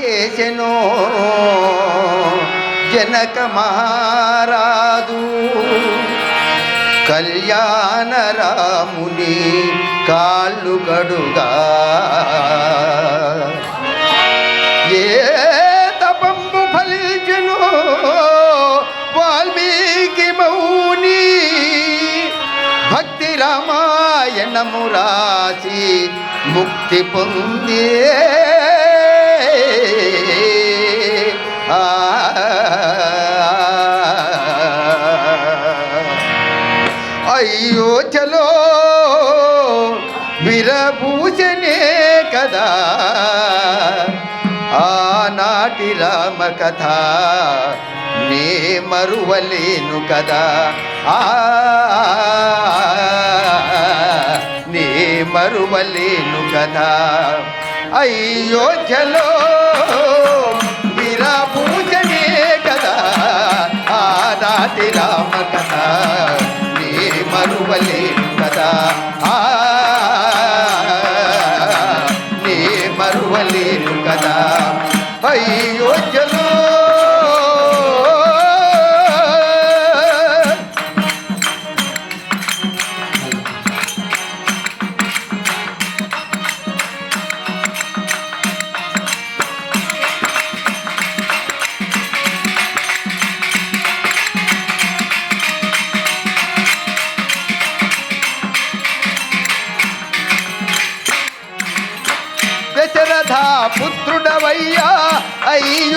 చేసెను జనక మహారాజు. కళ్యాణ రాముని కాళ్ళు గడుగా ఏ తపంబు ఫలించును వాల్మీకి మౌని. భక్తి రామాయణము రాసి ముక్తి పొందే అయ్యో విరభూషణే కదా. ఆనాటి రామ కథ నే మరువలేను కదా. ఆ నే మరువలేను కదా. అయ్యో చలో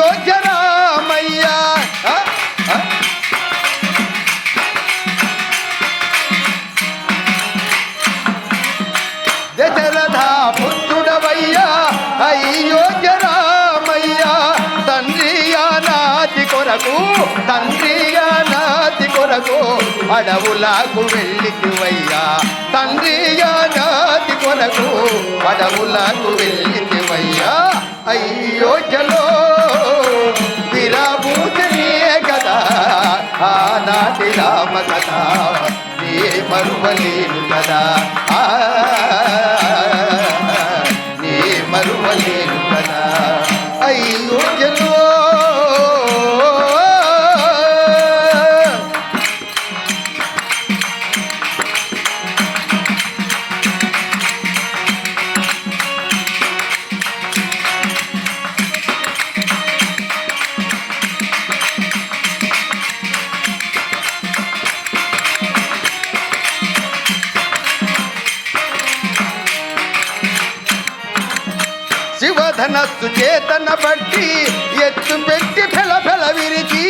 అయ్యో జరామయ్యా దశరథ పుత్రుడవయ్యా. అయ్యో జరామయ్యా. తండ్రి నాతి కొరకు తండ్రి నాతి కొరకు అడవులకు వెళ్ళితివయ్యా తండ్రి నాతి కొరకు అడవులకు వెళ్ళితివయ్యా అయ్యో జలో ఆనాటి రామ కథ నీ మరువలేను కదా. ఆ ధనస్సు చేతన బట్టి ఎత్తు పెట్టి ఫెల ఫెల విరిచి.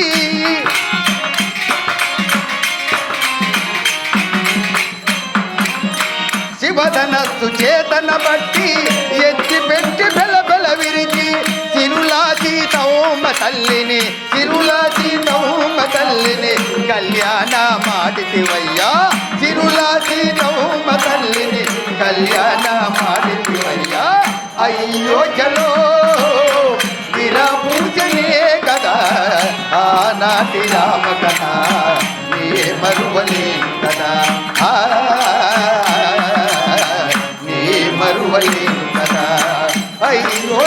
శివధనస్సు చేతన బట్టి ఎత్తి పెట్టి ఫెల ఫెల విరిచి. సిరులా సీతౌమ తల్లిని సిరులా సీతౌమ తల్లిని కళ్యాణ మాడితివయ్యా సిరులా సీతౌమ తల్లిని కళ్యాణ మాడితివయ్యా అయ్యో చలో విరభూషణే కదా. ఆనాటి రామ కథ నీ మరువలే కదా. ఆ, నీ మరువలేను కదా. అయ్యో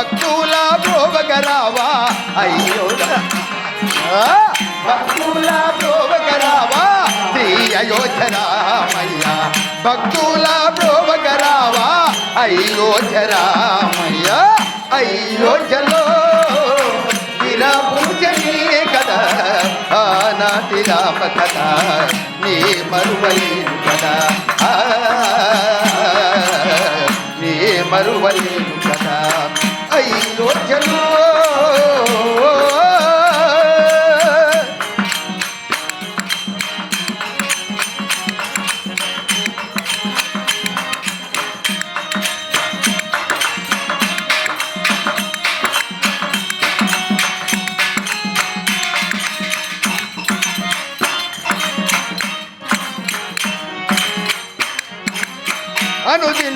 భక్తుల ప్రోవగరావా అయ్యో. ఆ, భక్తుల ప్రోవగరావా శ్రీ అయోధ్యరామయ్యా. భక్తుల ప్రోవగరావా అయోధ్యరామయ్యా. అయోధ్యలో విరభూజనే కదా. ఆనాటి రామ కదా నీ మరువలేను కదా. నీ మరువలేను కదా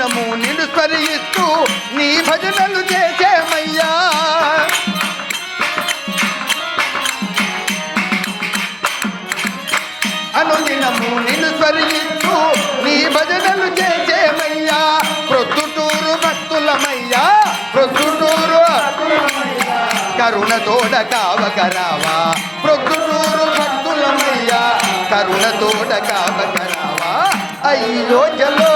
అనుదినము నిన్ను స్మరిస్తూ నీ భజనలు చేసేమయ్యా. అనుదినము నిన్ను స్మరిస్తూ నీ భజనలు చేసేమయ్యా. ప్రొద్దుటూరు భక్తులమయ్యా ప్రొద్దుటూరు కరుణ తోడ కావకరావా ప్రొద్దుటూరు భక్తులమయ్యా కరుణ తోడ కావకరావా అయ్యో జలో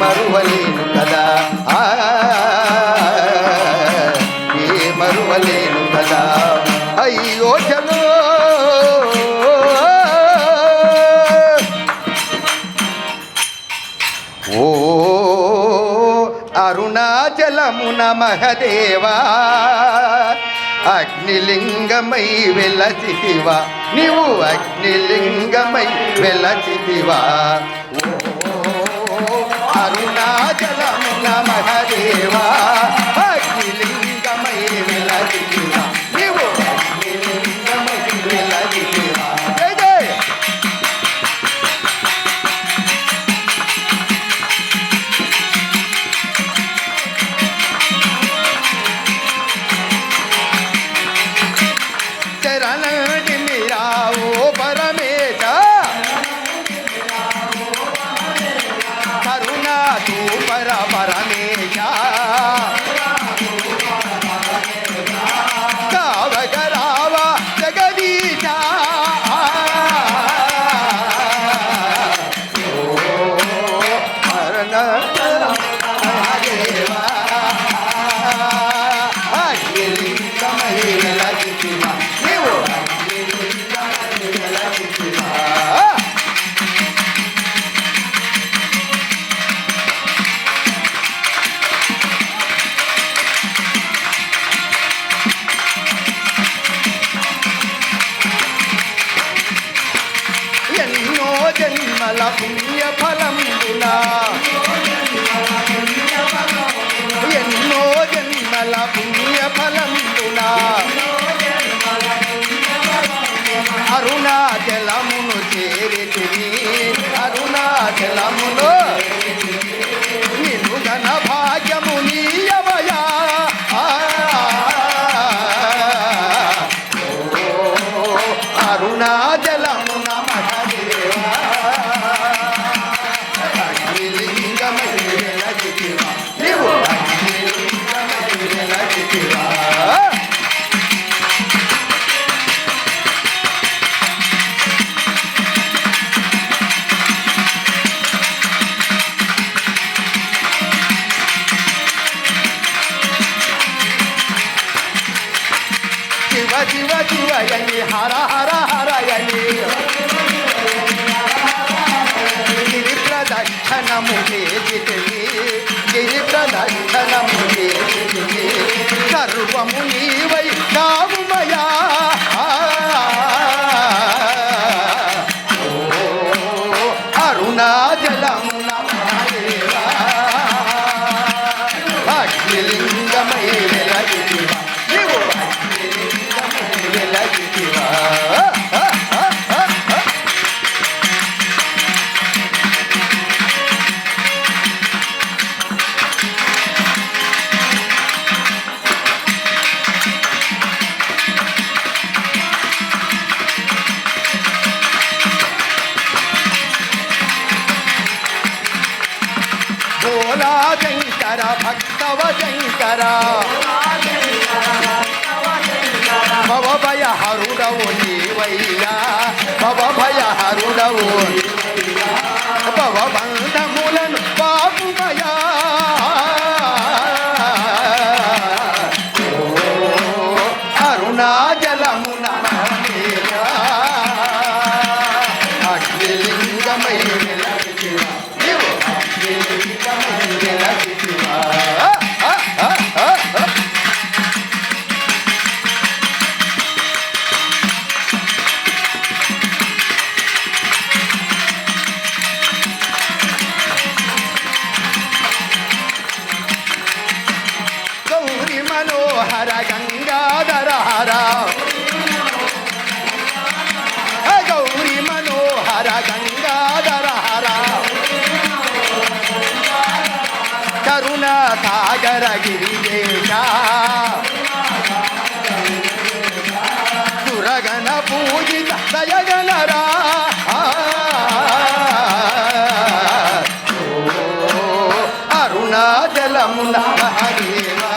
మరువలేను కదా. ఏ మరువలేను కదా. అయ్యో జనో. ఓ అరుణాచలమున మహదేవా అగ్నిలింగమై వెలచితివా నీవు అగ్నిలింగమై వెలచితివా ఓ అరుణాచలమున మహదేవా అరుణాచలమును చేరితిని అరుణాచలమును నిన్ను ఘన భాగ్యము నీయవయా ఆ, అరుణాచలమున శివ శివయని హర హర హరయని గిరి ప్రదక్షణము చేసితివి గిరి ప్రదక్షణము చేసితివి సర్వము నీవై కావుమయా భక్తవ శంకర భవ భయ హరుడవు నీవయ్యా. హర గంగాధర హర. కరుణ సాగర గిరియేశ దురగణ పూజిత దయగణరా. అరుణాచలమున హరివా